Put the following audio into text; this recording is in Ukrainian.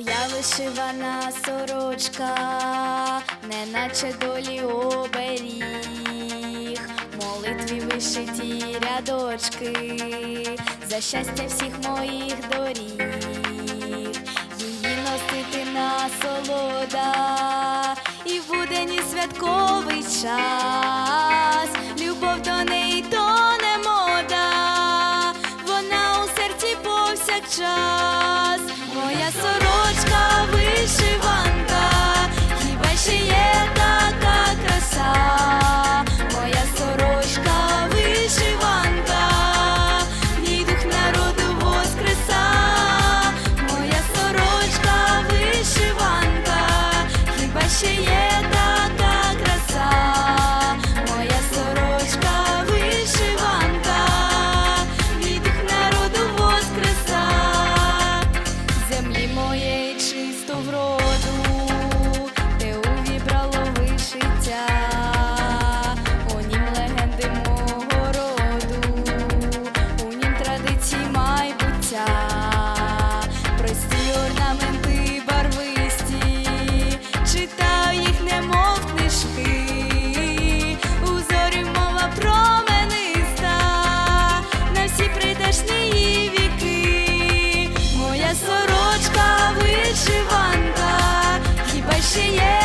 Моя вишивана сорочка, неначе долі оберіг, молитві вишиті рядочки, за щастя всіх моїх доріг, її носити насолода, і буде ні святковий час, любов до неї то не мода, вона у серці повсякчас. ще є.